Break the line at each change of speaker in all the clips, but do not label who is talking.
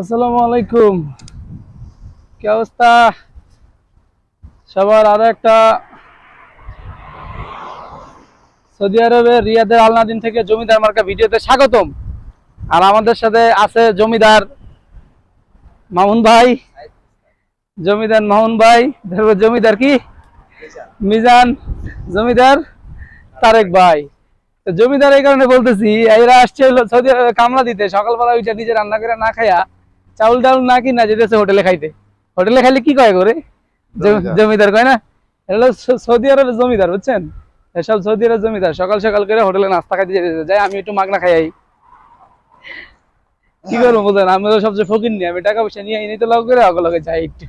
আসসালামু আলাইকুম। কি অবস্থা? সবার আরও একটা সৌদি আরবের রিয়াদের আলনাদিন থেকে জমিদার মার্কা ভিডিওতে স্বাগতম। আর আমাদের সাথে আছে জমিদার মামুন ভাই। জমিদার মামুন ভাই জমিদার কি? মিজান। জমিদার তারেক ভাই। জমিদার এই কারণে বলতেছি, এরা আসছে সৌদি আরবে কামলা দিতে, সকালবেলা ওইটা নিজে রান্না করে না খাইয়া চাউল ডাউল না কিনা যেতেছে হোটেলে খাইতে। হোটেলে খাইলে কি কয় করে
জমিদার।
কয় না? এটা সৌদি আরবের জমিদার বুঝছেন? এসব সৌদি আরবের জমিদার। সকাল সকাল করে হোটেলে নাস্তা খাইতে যেতে যাই আমি একটু মাগনা খাই আই। কি করব বুঝলেন? আমি তো সবচেয়ে ফকির নি আমি টাকা পয়সা নিয়ে আইনি তো লগ করে অগলগে যাই একটু।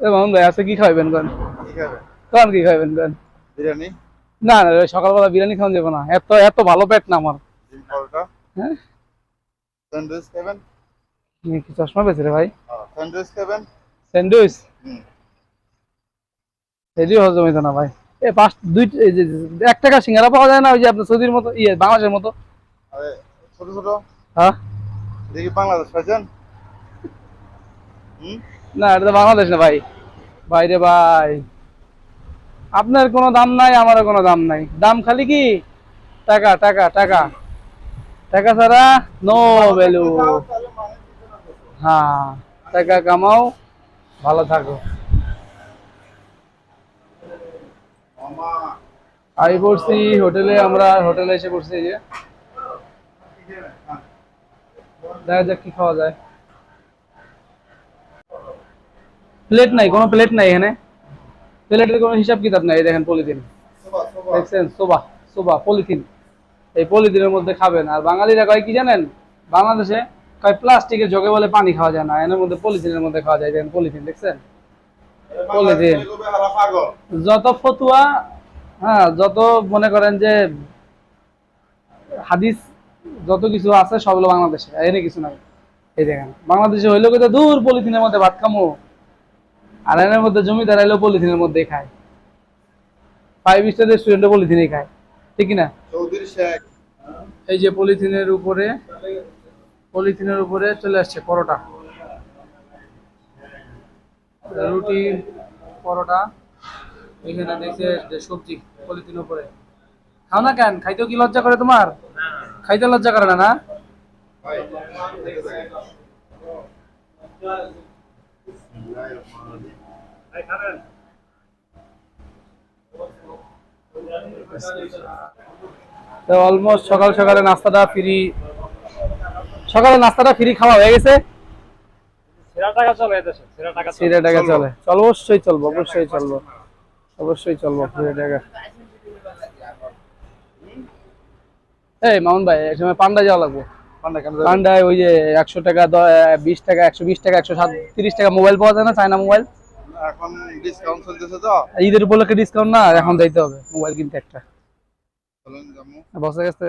মামুন ভাই আছে কি খাইবেন কোন?
কি
কোন কি খাইবেন কোন?
বিরিয়ানি?
না না সকালবেলা বিরিয়ানি খাওয়া যাবে না। এত এত ভালো পেট না আমার। হ্যাঁ?
স্যান্ডউইচ খাবেন?
কি চশমা পেয়েছে রে ভাই?
স্যান্ডউইচ খাবেন?
স্যান্ডউইচ? এটিও হজম হইতো না ভাই। এ পাঁচ দুই এক টাকা সিঙ্গারা পাওয়া যায় না ওই যে আপনার সৌদির মতো ইয়ে বাংলাদেশের মতো।
ছোট ছোট।
হ্যাঁ?
দেখি বাংলাদেশ পাইছেন?
না এটা তো বাংলাদেশ না ভাই। বাইরে ভাই। আপনার কোনো দাম নাই, আমারও কোনো দাম নাই। দাম খালি কি? টাকা টাকা টাকা। টাকা ছাড়া নো ভ্যালু হ্যাঁ টাকা কামাও, ভালো থাকো। আমি পড়ছি হোটেলে, আমরা হোটেলে এসে পড়ছি যে। দেখা যাক কি খাওয়া যায়। প্লেট নাই, কোনো প্লেট নাই এখানে। প্লেটের কোনো হিসাব কিতাব নাই দেখেন পলিথিন। দেখছেন? সোবা সোবা পলিথিন। এই পলিথিনের মধ্যে খাবেন। আর বাঙালিরা কয়, কি জানেন? বাংলাদেশে কয়, প্লাস্টিকের জগে বলে পানি খাওয়া যায় না, এর মধ্যে পলিথিনের মধ্যে খাওয়া যায় দেখেন পলিথিন, দেখছেন? পলিথিন। যত ফতুয়া হ্যাঁ যত মনে করেন যে হাদিস, যত কিছু আছে, সবগুলো বাংলাদেশে এনে কিছু নাই। এই দেখেন, বাংলাদেশে হইল কিন্তু দূর পলিথিনের মধ্যে ভাত খামো। আর এনের মধ্যে জমিদার এলো পলিথিনের মধ্যে খায় ফাইভ স্টার রেস্টুরেন্টে পলিথিনেই খায় ঠিক না এই যে পলিথিনের উপরে পলিথিনের উপরে চলে আসছে পরোটা রুটি পরোটা এখানে যে সবজি পলিথিন উপরে খাও না কেন খাইতেও কি লজ্জা করে তোমার খাইতে লজ্জা করে না না তো অলমোস্ট সকাল সকালে নাস্তাটা ফ্রি সকালে নাস্তাটা ফ্রি খাওয়া হয়ে গেছে।
সেরা টাকা চলে চলে।
অবশ্যই চলবো অবশ্যই চলবো অবশ্যই চলবো সিরে টাকা। এই মামুন ভাই এক সময় পান্ডা যাওয়া লাগবো। পান্ডায় ওই যে একশো টাকা বিশ টাকা একশো বিশ টাকা একশো সাত তিরিশ টাকা মোবাইল পাওয়া যায় না চায়না মোবাইল?
এখন ডিসকাউন্ট চলতেছে তো?
ঈদের উপলক্ষে ডিসকাউন্ট না এখন দিতে হবে মোবাইল কিনতে একটা। বসে গেছে